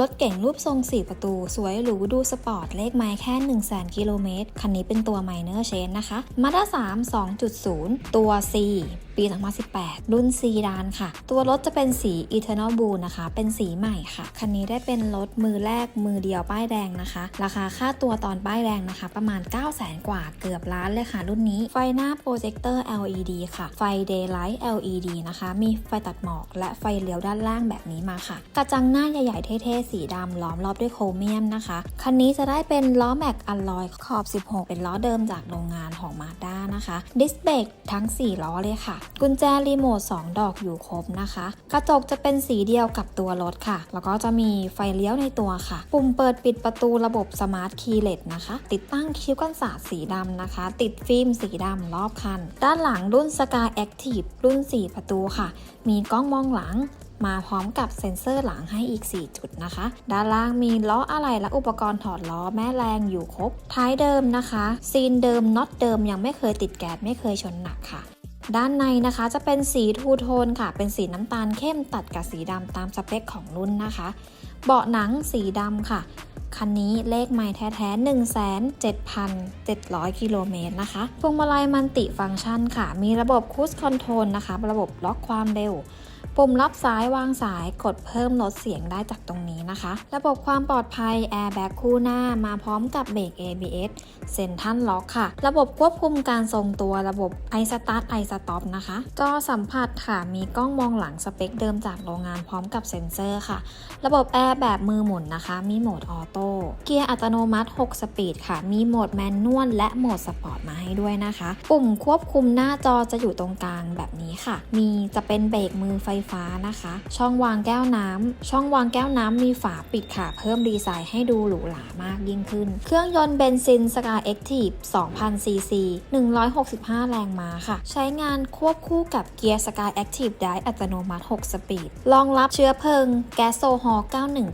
รถเก่งรูปทรง 4 ประตู สวยหรูดูสปอร์ต เลขไมล์แค่ 1 0 0 0 0 0 กิโลเมตร คันนี้เป็นตัวไมเนอร์เชนนะคะ Mazda 3 2.0 ตัว C ปี 2018 รุ่น C ดานค่ะ ตัวรถจะเป็นสี Eternal Blue นะคะ เป็นสีใหม่ค่ะ คันนี้ได้เป็นรถมือแรกมือเดียวป้ายแดงนะคะ ราคาค่าตัวตอนป้ายแดงนะคะ ประมาณ9 0 0 0 0 0 กว่าเกือบล้านเลยค่ะ รุ่นนี้ ไฟหน้าโปรเจคเตอร์ LED ค่ะ ไฟ Daylight LED นะคะ มีไฟตัดหมอก และไฟเลี้ยวด้านล่างแบบนี้มาค่ะ กระจังหน้าใหญ่ๆเท่ๆสีดำล้อมรอบด้วยโครเมียมนะคะ คันนี้จะได้เป็นล้อแม็กอัลลอยขอบ 16 เป็นล้อเดิมจากโรงงานของมาด้านะคะ ดิสเบรกทั้ง 4 ล้อเลยค่ะกุญแจรีโมท2ดอกอยู่ครบนะคะ กระจกจะเป็นสีเดียวกับตัวรถค่ะ แล้วก็จะมีไฟเลี้ยวในตัวค่ะ ปุ่มเปิดปิดประตูระบบสมาร์ทคีย์เลสนะคะ ติดตั้งคิ้วกันศาสตร์สีดำนะคะ ติดฟิล์มสีดำรอบคัน ด้านหลังรุ่น Sky Active รุ่น 4 ประตูค่ะ มีกล้องมองหลังมาพร้อมกับเซ็นเซอร์หลังให้อีก 4 จุดนะคะ ด้านล่างมีล้ออะไหล่และอุปกรณ์ถอดล้อแม่แรงอยู่ครบ ท้ายเดิมนะคะ ซีนเดิมน็อตเดิมยังไม่เคยติดแก๊สไม่เคยชนหนักค่ะ ด้านในนะคะจะเป็นสีทูโทนค่ะ เป็นสีน้ำตาลเข้มตัดกับสีดำตามสเปคของรุ่นนะคะ เบาะหนังสีดำค่ะ คันนี้เลขไม้แท้ๆ 1,7,700 กิโลเมตรนะคะ พวงมาลัยมันติฟังก์ชันค่ะ มีระบบคูสคอนโทรลนะคะ ระบบล็อกความเร็ว ปุ่มรับสายวางสายกดเพิ่มลดเสียงได้จากตรงนี้นะคะ ระบบความปลอดภัยแอร์แบ็กคู่หน้ามาพร้อมกับเบรก ABS เซ็นทันล็อกค่ะ ระบบควบคุมการทรงตัวระบบ i Start i Stop นะคะ จอสัมผัสค่ะ มีกล้องมองหลังสเปคเดิมจากโรงงานพร้อมกับเซ็นเซอร์ค่ะ ระบบแอร์แบบมือหมุนนะคะ มีโหมดออโต้ เกียร์อัตโนมัติ 6 สปีดค่ะ มีโหมดแมนนวลและโหมดสปอร์ตมาให้ด้วยนะคะ ปุ่มควบคุมหน้าจอจะอยู่ตรงกลางแบบนี้ค่ะ มีจะเป็นเบรกมือไฟฟ้านะคะ ช่องวางแก้วน้ำช่องวางแก้วน้ำมีฝาปิดค่ะ เพิ่มดีไซน์ให้ดูหรูหรามากยิ่งขึ้น เครื่องยนต์เบนซินสกาเอ็กทีฟ2,000ซีซี165 แรงม้าค่ะ ใช้งานควบคู่กับเกียร์ Sky Active Drive อัตโนมัติ 6 สปีดรองรับเชื้อเพลิงแก๊สโซฮอล์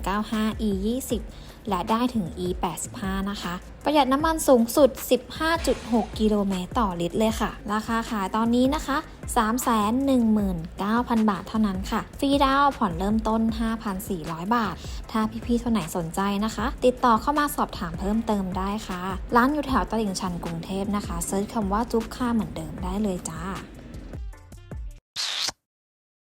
9195 E 20 และได้ถึง E 85 นะคะ ประหยัดน้ำมันสูงสุด 15.6 กิโลเมตรต่อลิตรเลยค่ะ ราคาขายตอนนี้นะคะ 319,000 บาทเท่านั้นค่ะ ฟรีดาวน์ผ่อนเริ่มต้น 5,400 บาท ถ้าพี่ๆคนไหนสนใจนะคะ ติดต่อเข้ามาสอบถามเพิ่มเติมได้ค่ะ ร้านอยู่แถวตลิ่งชันกรุงเทพนะคะเซิร์ชคำว่าจุ๊บค่าเหมือนเดิมได้เลยจ้า